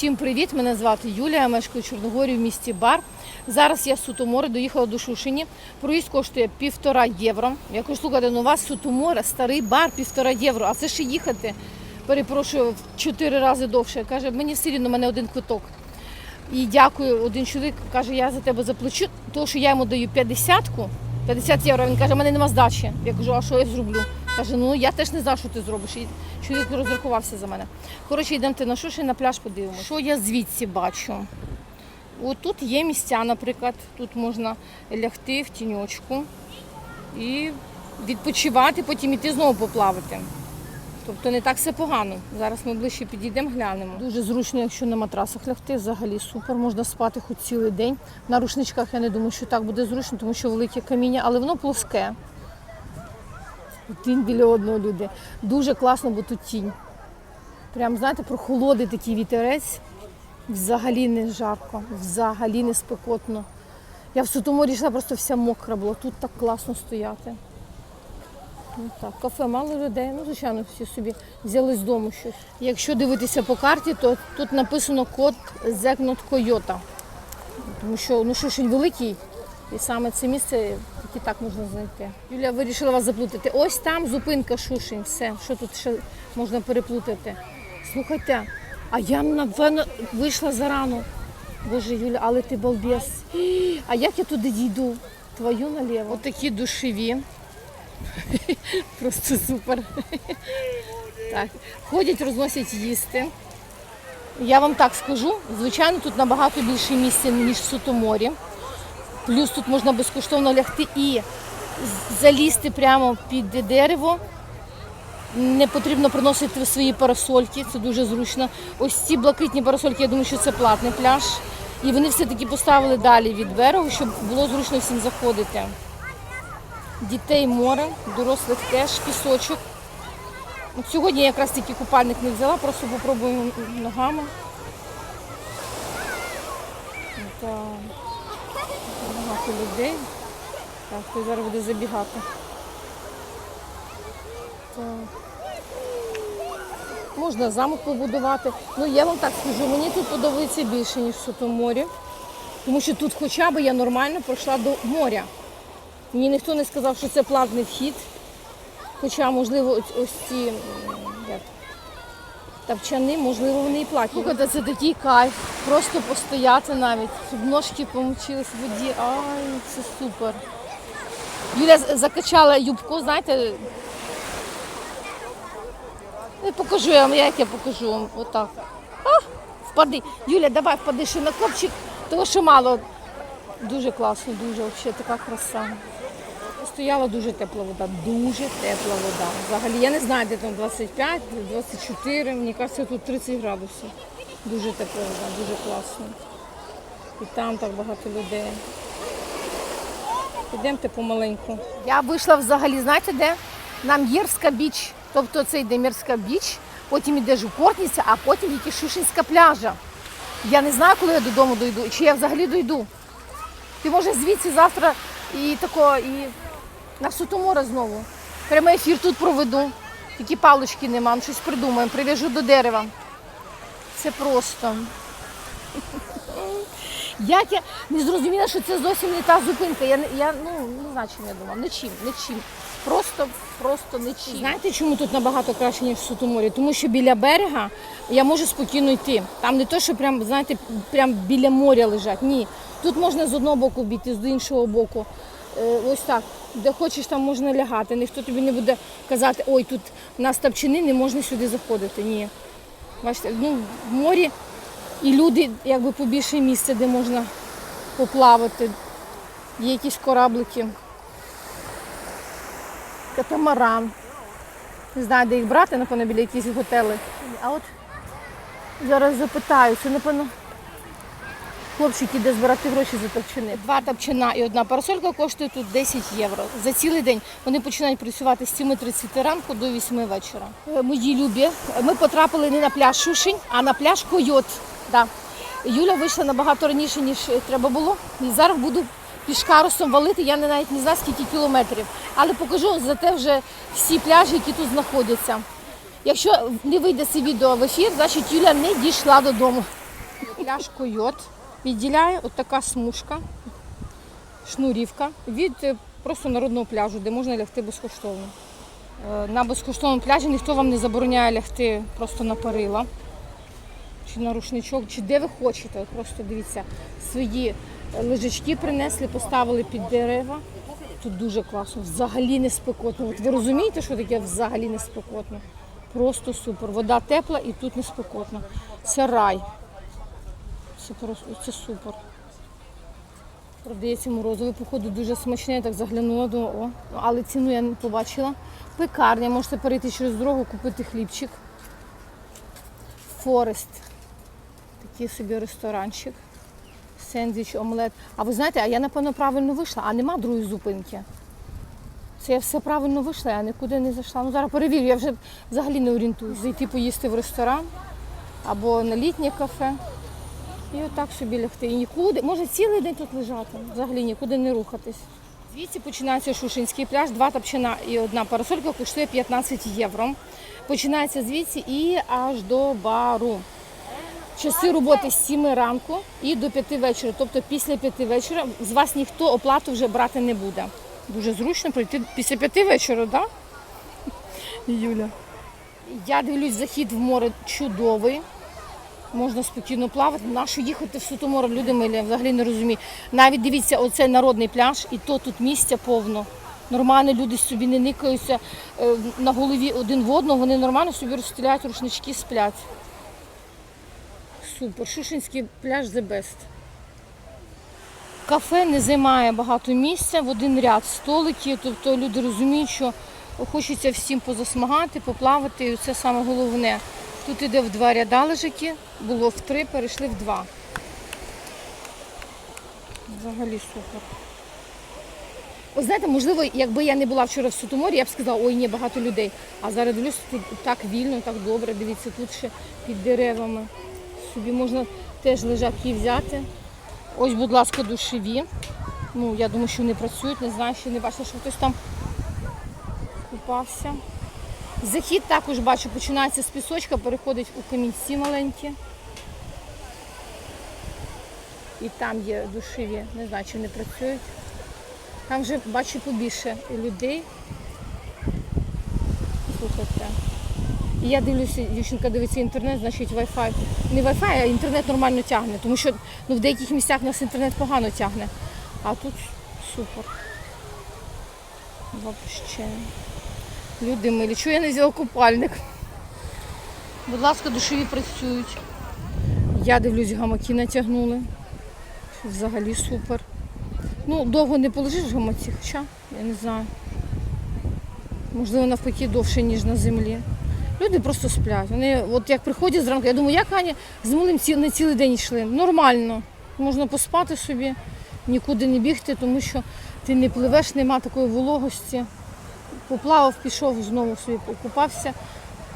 Всім привіт! Мене звати Юлія, я мешкаю в Чорногорі в місті Бар. Зараз я з Сутомори доїхала до Шушині. Проїзд коштує півтора євро. Я кажу, слухайте, ну у вас Сутомора, старий бар, півтора євро, а це ще їхати. Перепрошую в чотири рази довше. Каже, мені все рівно, у мене один квиток. І дякую, один чоловік каже, я за тебе заплачу, тому що я йому даю 50-ку, 50 євро. Він каже, мене нема здачі. Я кажу, а що я зроблю? Каже, ну я теж не знаю, що ти зробиш. І чоловік розрахувався за мене. Коротше, йдемо на Шушин, на пляж подивимося. Що я звідси бачу? От тут є місця, наприклад, тут можна лягти в тіньочку і відпочивати, потім іти знову поплавати. Тобто не так все погано. Зараз ми ближче підійдемо, глянемо. Дуже зручно, якщо на матрасах лягти, взагалі супер. Можна спати хоч цілий день. На рушничках я не думаю, що так буде зручно, тому що велике каміння, але воно плоске. Тінь біля одного люди. Дуже класно, бо тут тінь. Прям, знаєте, прохолодий такий вітерець. Взагалі не жарко, взагалі не спекотно. Я в Сутоморі йшла, просто вся мокра була. Тут так класно стояти. Ну так, кафе мало людей. Ну, звичайно, всі собі взяли з дому щось. Якщо дивитися по карті, то тут написано код Зекнот Койота. Тому що ну, Шушень великий, і саме це місце тільки так можна знайти. Юлія вирішила вас заплутати. Ось там зупинка Шушень. Все, що тут ще можна переплутати. Слухайте, а я напевно вийшла зарано. Боже, Юля, але ти балбес. А як я туди дійду? Твою наліво. Отакі душеві. Просто супер. Так. Ходять, розносять їсти. Я вам так скажу, звичайно, тут набагато більше місця, ніж в Сутоморі. Плюс тут можна безкоштовно лягти і залізти прямо під дерево. Не потрібно приносити свої парасольки, це дуже зручно. Ось ці блакитні парасольки, я думаю, що це платний пляж. І вони все-таки поставили далі від берегу, щоб було зручно всім заходити. Дітей море, дорослих теж, пісочок. От сьогодні я якраз таки купальник не взяла, просто попробую ногами. Так. Багато людей. Так, хтось зараз буде забігати. Так. Можна замок побудувати. Ну, я вам так скажу, мені тут подобається більше, ніж в Сотоморі. Тому що тут хоча б я нормально пройшла до моря. Мені ніхто не сказав, що це платний вхід. Хоча, можливо, ось ці як, тапчани, можливо, вони і платні. Слухайте, це такий кайф. Просто постояти навіть, щоб ножки помочились в воді. Ай, це супер. Юля закачала юбку, знаєте. Не покажу я вам, як я покажу вам. Отак. А, впади. Юля, давай впади ще на копчик, того що мало. Дуже класно, дуже взагалі така краса. Стояла дуже тепла вода, дуже тепла вода. Взагалі, я не знаю, де там 25, 24, мені кажеться, тут 30 градусів. Дуже тепла вода, дуже класно. І там так багато людей. Підемте помаленьку. Я вийшла взагалі, знаєте де? На М'єрська біч. Тобто це йде М'єрська біч, потім йде Жупортниця, а потім тільки Шушинська пляжа. Я не знаю, коли я додому дойду, чи я взагалі дойду. Ти може звідси завтра і тако, і на Сутомора знову. Прямий ефір тут проведу. Тільки палочки нема, ну, щось придумаємо, прив'яжу до дерева. Це просто. Як я не зрозуміла, що це зовсім не та зупинка. Я, я ну, не знаю, чим я думала. Нічим, нічим. Просто, просто нічим. Знаєте, чому тут набагато краще, ніж в Сутоморі? Тому що біля берега я можу спокійно йти. Там не то, що прям, знаєте, прям біля моря лежать. Ні. Тут можна з одного боку бігти, з іншого боку. Е, Ось так. Де хочеш, там можна лягати. Ніхто тобі не буде казати, ой, тут нас тапчини, не можна сюди заходити. Ні. Бачите, ну, в морі і люди якби побільше місця, де можна поплавати. Є якісь кораблики. Катамаран. Не знаю, де їх брати, напевно, біля якісь готели. А от зараз запитаю, це, напевно, хлопчик іде збирати гроші за тапчини. Два тапчина і одна парасолька коштує тут 10 євро. За цілий день вони починають працювати з 7.30 ранку до 8 вечора. Е, Мої любі, ми потрапили не на пляж Шушень, а на пляж Койот. Да. Юля вийшла набагато раніше, ніж треба було. І зараз буду пішкарусом валити, я навіть не знаю скільки кілометрів. Але покажу зате вже всі пляжі, які тут знаходяться. Якщо не вийде це відео в ефір, значить Юля не дійшла додому. Пляж койот відділяє от така смужка, шнурівка від е, просто народного пляжу, де можна лягти безкоштовно. Е, На безкоштовному пляжі ніхто вам не забороняє лягти просто на перила чи на рушничок, чи де ви хочете. Просто дивіться, свої е, лежачки принесли, поставили під дерева. Тут дуже класно, взагалі не спекотно. От ви розумієте, що таке взагалі не спекотно? Просто супер. Вода тепла і тут не спекотно. Це рай. Це просто це супер. Продається морозиво, походу дуже смачне, я так заглянула до о, але ціну я не побачила. Пекарня, можете перейти через дорогу, купити хлібчик. Форест. Такий собі ресторанчик. Сендвіч, омлет. А ви знаєте, а я напевно правильно вийшла, а нема другої зупинки. Це я все правильно вийшла, я нікуди не зайшла. Ну зараз перевірю, я вже взагалі не орієнтуюсь. Зайти поїсти в ресторан або на літнє кафе. І отак собі лягти. І нікуди, може цілий день тут лежати, взагалі нікуди не рухатись. Звідси починається Шушинський пляж, два тапчина і одна парасолька коштує 15 євро. Починається звідси і аж до бару. Часи роботи з 7 ранку і до 5 вечора. Тобто після 5 вечора з вас ніхто оплату вже брати не буде. Дуже зручно пройти після 5 вечора, так? Да? Юля. Я дивлюсь, захід в море чудовий. Можна спокійно плавати. Нащо їхати в Сутоморе, люди милі, взагалі не розумію. Навіть дивіться, оцей народний пляж, і то тут місця повно. Нормально люди собі не никаються е, на голові один в одного, вони нормально собі розстріляють рушнички, сплять. Супер. Шушинський пляж the best. Кафе не займає багато місця, в один ряд столики, тобто люди розуміють, що хочеться всім позасмагати, поплавати, і це саме головне. Тут іде в два ряда лежаки, було в три, перейшли в два. Взагалі супер. Ви знаєте, можливо, якби я не була вчора в Сутоморі, я б сказала, ой, ні, багато людей. А зараз дивлюся, тут так вільно, так добре. Дивіться, тут ще під деревами. Собі можна теж лежаки взяти. Ось, будь ласка, душеві. Ну, я думаю, що вони працюють, не знаю, ще не бачила, що хтось там купався. Захід також бачу, починається з пісочка, переходить у камінці маленькі. І там є душеві, не знаю, чи вони працюють. Там вже бачу побільше людей. Слухайте. І я дивлюся, дівчинка дивиться інтернет, значить Wi-Fi. Не Wi-Fi, а інтернет нормально тягне. Тому що ну, в деяких місцях у нас інтернет погано тягне. А тут супер. Вообще. Люди милі. Чого я не взяла купальник? Будь ласка, душові працюють. Я дивлюсь, гамаки натягнули. Взагалі супер. Ну, довго не полежиш в гамаці, хоча, я не знаю. Можливо, навпаки довше, ніж на землі. Люди просто сплять. Вони, от як приходять зранку, я думаю, як Аня з малим ці, не цілий день йшли. Нормально. Можна поспати собі, нікуди не бігти, тому що ти не пливеш, нема такої вологості. Поплавав, пішов, знову собі покупався,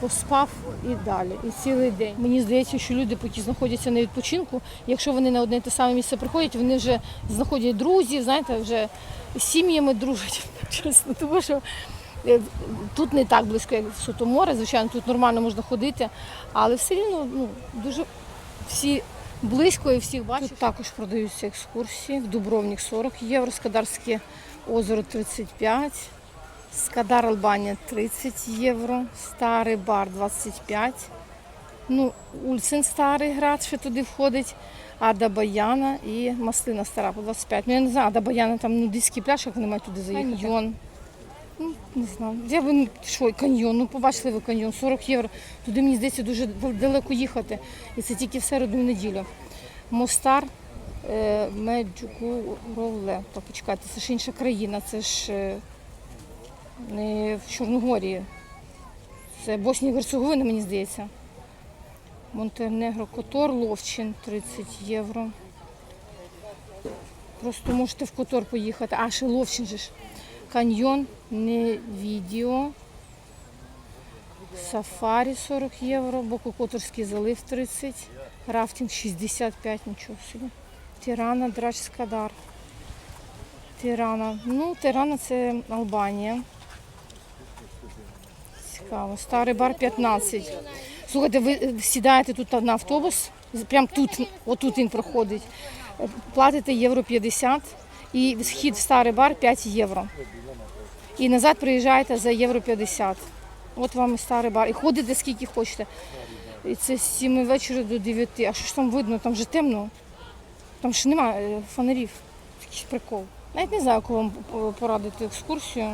поспав і далі. І цілий день. Мені здається, що люди, поки знаходяться на відпочинку, якщо вони на одне те саме місце приходять, вони вже знаходять друзів, знаєте, вже сім'ями дружать, чесно. Тому що е, тут не так близько, як в Сотоморе, звичайно, тут нормально можна ходити, але все рівно ну, дуже всі близько і всіх бачиш. Тут також продаються екскурсії. В Дубровник 40 євро, Скадарське озеро 35. Скадар Албанія 30 євро, старий бар 25. Ну, Ульцин старий град, що туди входить, Ада Баяна і Маслина стара по 25. Ну я не знаю, Ада Баяна там нудистський пляж, як вони мають туди заїхати. Каньйон. Ну, не знаю. Я би що, каньйон, ну побачили ви каньйон, 40 євро. Туди, мені здається, дуже далеко їхати. І це тільки в середу і неділю. Мостар, е, Меджуку, Ровле. Так, почекайте, це ж інша країна, це ж. Е, в Чорногорії. Це Боснія і Герцеговина, мені здається. Монтенегро, Котор, Ловчин 30 євро. Просто можете в Котор поїхати. А, ще Ловчин же ж. Каньйон, не відео. Сафарі 40 євро, Бококоторський залив 30, рафтинг 65, нічого собі. Тирана, Драч, Скадар. Тирана. Ну, Тирана це Албанія. Цікаво. Старий бар 15. Слухайте, ви е, сідаєте тут на автобус прям тут, отут він проходить. Е, Платите євро 50 і вхід в старий бар 5 євро. І назад приїжджаєте за євро 50. От вам і старий бар. І ходите скільки хочете. І це з 7 вечора до 9. А що ж там видно? Там же темно. Там ж немає фонарів. Якийсь прикол. Навіть не знаю, кого вам е, порадити екскурсію.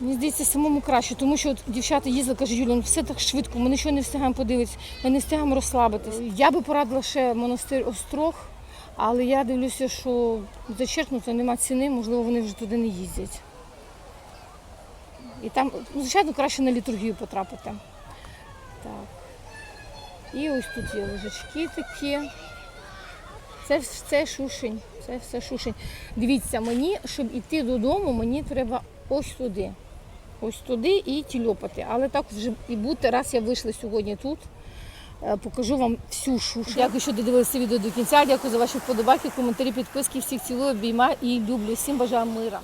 Мені здається, самому краще, тому що от дівчата їздили, каже, Юля, ну все так швидко, ми нічого не встигаємо подивитися, ми не встигаємо розслабитись. Я би порадила ще монастир Острог, але я дивлюся, що зачеркнуто, нема ціни, можливо, вони вже туди не їздять. І там, ну, звичайно, краще на літургію потрапити. Так. І ось тут є лежачки такі. Це все шушень. Це все шушень. Дивіться, мені, щоб іти додому, мені треба ось туди. Ось туди і тільопати. Але так вже і бути, раз я вийшла сьогодні тут. е, Покажу вам всю шушу. Дякую, що додивилися відео до кінця. Дякую за ваші вподобайки, коментарі, підписки. Всіх цілую, обіймаю і люблю. Всім бажаю мира.